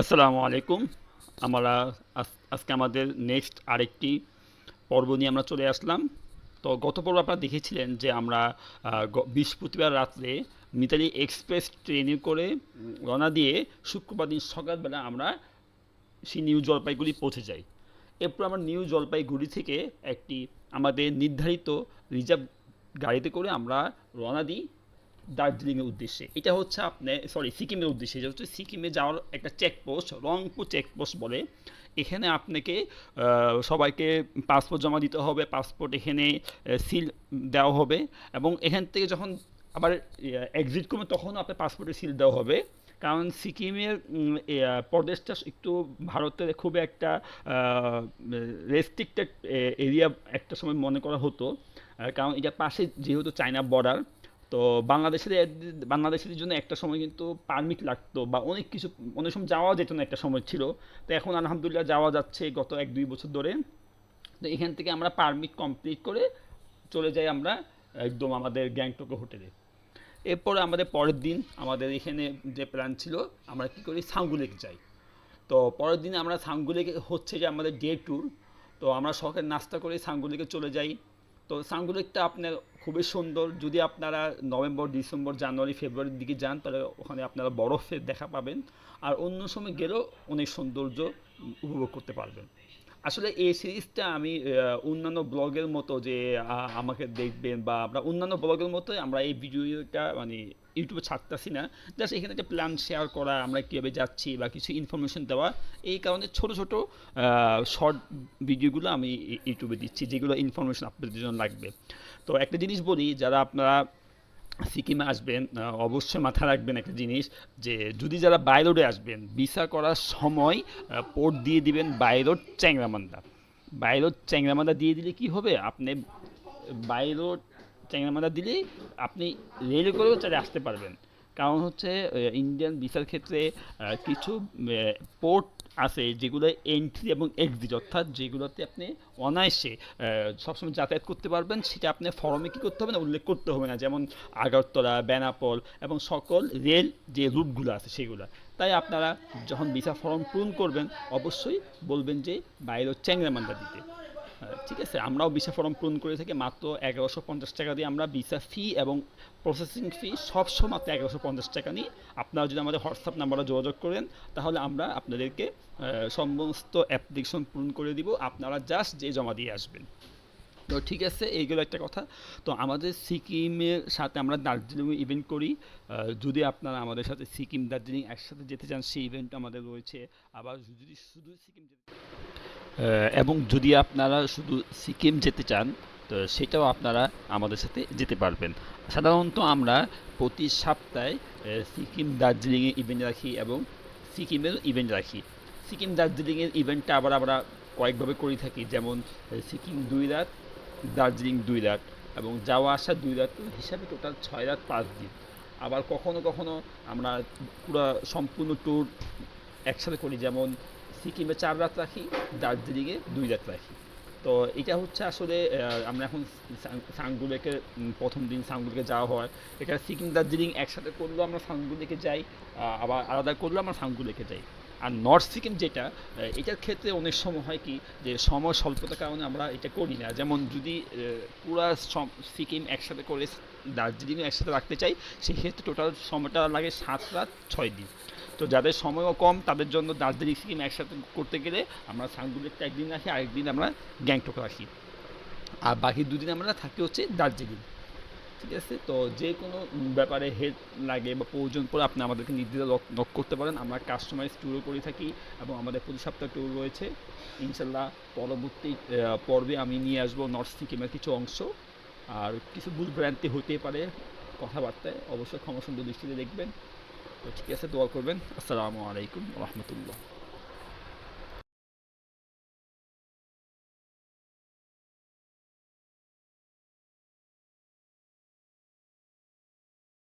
আসসালামু আলাইকুম। আমরা আজ- আজকে আমাদের নেক্সট আরেকটি পর্ব নিয়ে আমরা চলে আসলাম। তো গত পর্ব আপনারা দেখেছিলেন যে আমরা বৃহস্পতিবার রাত্রে মিতালি এক্সপ্রেস ট্রেনে করে রওনা দিয়ে শুক্রবার দিন সকালবেলা আমরা সেই নিউ জলপাইগুড়ি পৌঁছে যাই। এরপর আমরা নিউ জলপাইগুড়ি থেকে একটি আমাদের নির্ধারিত রিজার্ভ গাড়িতে করে আমরা রওনা দিই। দার্জিলিংয়ের উদ্দেশ্যে। এটা হচ্ছে আপনি সরি সিকিমের উদ্দেশ্যে। এটা হচ্ছে সিকিমে যাওয়ার একটা চেকপোস্ট রংপুর চেকপোস্ট বলে। এখানে আপনাকে সবাইকে পাসপোর্ট জমা দিতে হবে। পাসপোর্ট এখানে সিল দেওয়া হবে। এবং এখান থেকে যখন আবার এক্সিট করবে তখনও আপনার পাসপোর্টে সিল দেওয়া হবে। কারণ সিকিমের প্রদেশটা একটু ভারতের খুব একটা রেস্ট্রিক্টেড এরিয়া একটা সময় মনে করা হতো। কারণ এটা পাশে যেহেতু চায়না বর্ডার তো বাংলাদেশের বাংলাদেশের জন্য একটা সময় কিন্তু পারমিট লাগতো বা অনেক কিছু, অনেক সময় যাওয়া যেত না একটা সময় ছিল। তো এখন আলহামদুলিল্লাহ যাওয়া যাচ্ছে গত এক দুই বছর ধরে। তো এখান থেকে আমরা পারমিট কমপ্লিট করে চলে যাই আমরা একদম আমাদের গ্যাংটকে হোটেলে। এরপরে আমাদের পরের দিন আমাদের এখানে যে প্ল্যান ছিল, আমরা কী করি? সাঙ্গুলেক যাই। তো পরের দিন আমরা সাঙ্গুলেকে হচ্ছে যে আমাদের ডে ট্যুর তো আমরা সকালে নাস্তা করে সাঙ্গুলেকে চলে যাই। তো সাঙ্গুলেকটা আপনার খুবই সুন্দর। যদি আপনারা নভেম্বর, ডিসেম্বর, জানুয়ারি, ফেব্রুয়ারির দিকে যান, তাহলে ওখানে আপনারা বরফের দেখা পাবেন। আর অন্য সময় গেলেও অনেক সৌন্দর্য উপভোগ করতে পারবেন। আসলে এই সিরিজটা আমি অন্যান্য ব্লগের মতো যে আমাকে দেখবেন বা আমরা অন্যান্য ব্লগের মতোই আমরা এই ভিডিওটা মানে ইউটিউবে ছাড়তেছি না। জাস্ট এখানে একটা প্ল্যান শেয়ার করা, আমরা কীভাবে যাচ্ছি বা কিছু ইনফরমেশন দেওয়া, এই কারণে ছোট ছোট শর্ট ভিডিওগুলো আমি ইউটিউবে দিচ্ছি, যেগুলো ইনফরমেশন আপনাদের জন্য লাগবে। তো একটা জিনিস বলি, যারা আপনারা সিকিমে আসবেন অবশ্যই মাথায় রাখবেন একটা জিনিস যে যদি যারা বাই রোডে আসবেন, ভিসা করার সময় পোর্ট দিয়ে দিবেন by road Changrabandha. By road Changrabandha দিয়ে দিলে কি হবে? আপনি বাই রোড চ্যাংরামান্দা দিলেই আপনি রেল করেও চলে আসতে পারবেন। কারণ হচ্ছে ইন্ডিয়ান ভিসার ক্ষেত্রে কিছু পোর্ট আছে যেগুলো এন্ট্রি এবং এক্সিট অর্থাৎ যেগুলোতে আপনি অনায়াসে সবসময় যাতায়াত করতে পারবেন, সেটা আপনি ফর্মে কী করতে হবে না উল্লেখ করতে হবে না, যেমন আগরতলা, বেনাপল এবং সকল রেল যে রুটগুলো আছে সেগুলো। তাই আপনারা যখন ভিসা ফর্ম পূরণ করবেন, অবশ্যই বলবেন যে বাইরের বাইরে চ্যাংরামান্দা দিতে। ঠিক আছে, আমরাও ভিসা ফর্ম পূরণ করে থাকি, মাত্র এগারোশো পঞ্চাশ টাকা দিয়ে আমরা ভিসা ফি এবং প্রসেসিং ফি সবসময় মাত্র এগারোশো পঞ্চাশ টাকা নিই। আপনারা যদি আমাদের হোয়াটসঅ্যাপ নাম্বারে যোগাযোগ করেন, তাহলে আমরা আপনাদেরকে সমস্ত অ্যাপ্লিকেশন পূরণ করে দিব। আপনারা জাস্ট যে জমা দিয়ে আসবেন। তো ঠিক আছে, এইগুলো একটা কথা। তো আমাদের সিকিমের সাথে আমরা দার্জিলিং ইভেন্ট করি। যদি আপনারা আমাদের সাথে সিকিম, দার্জিলিং একসাথে যেতে চান, সেই ইভেন্ট আমাদের রয়েছে। আবার যদি শুধু সিকিম যেতে এবং যদি আপনারা শুধু সিকিম যেতে চান, তো সেটাও আপনারা আমাদের সাথে যেতে পারবেন। সাধারণত আমরা প্রতি সপ্তাহে সিকিম দার্জিলিংয়ে ইভেন্ট রাখি এবং সিকিমের ইভেন্ট রাখি। সিকিম দার্জিলিংয়ের ইভেন্টটা আবার আমরা কয়েকভাবে করে থাকি। যেমন সিকিম দুই রাত, দার্জিলিং দুই রাত এবং যাওয়া আসা দুই রাত হিসাবে টোটাল ছয় রাত পাঁচ দিন। আবার কখনো কখনো আমরা পুরো সম্পূর্ণ ট্যুর একসাথে করি। যেমন সিকিমে চার রাত রাখি, দার্জিলিংয়ে দুই রাত রাখি। তো এটা হচ্ছে আসলে আমরা এখন সাংগুলেকে প্রথম দিন সাংগুলেকে যাওয়া হয়। এখানে সিকিম, দার্জিলিং একসাথে করলেও আমরা সাংগুলেকে যাই আবার আলাদা করলেও আমরা সাংগুলেকে যাই। আর নর্থ সিকিম যেটা এটার ক্ষেত্রে অনেক সময় হয় কি, যে সময় স্বল্পতার কারণে আমরা এটা করি না। যেমন যদি পুরা সিকিম একসাথে করে দার্জিলিংও একসাথে রাখতে চাই, সেক্ষেত্রে টোটাল সময়টা লাগে সাত রাত, ছয় দিন। তো যাদের সময়ও কম, তাদের জন্য দার্জিলিং সিকিম একসাথে করতে গেলে আমরা সাংগুলেরটা একদিন রাখি আরেকদিন আমরা গ্যাংটক রাখি। আর বাকি দুদিন আমরা থাকি হচ্ছে দার্জিলিং। ঠিক আছে? তো যে কোনো ব্যাপারে হেল্প লাগে বা প্রয়োজন পড়ে আপনি আমাদেরকে নির্দিষ্ট নক করতে পারেন। আমরা কাস্টমাইজ ট্যুরও করে থাকি এবং আমাদের প্রতি সপ্তাহে ট্যুর রয়েছে। ইনশাল্লাহ পরবর্তী পর্বে আমি নিয়ে আসব নর্থ সিকিমের কিছু অংশ। আর কিছু ভুল ভ্রান্তি হতে পারে কথাবার্তায়। অবশ্যই ক্ষমা সুন্দর দৃষ্টিতে দেখবেন। তো ঠিক আছে, দোয়া করবেন। আসসালামু আলাইকুম রহমতুল্লাহ।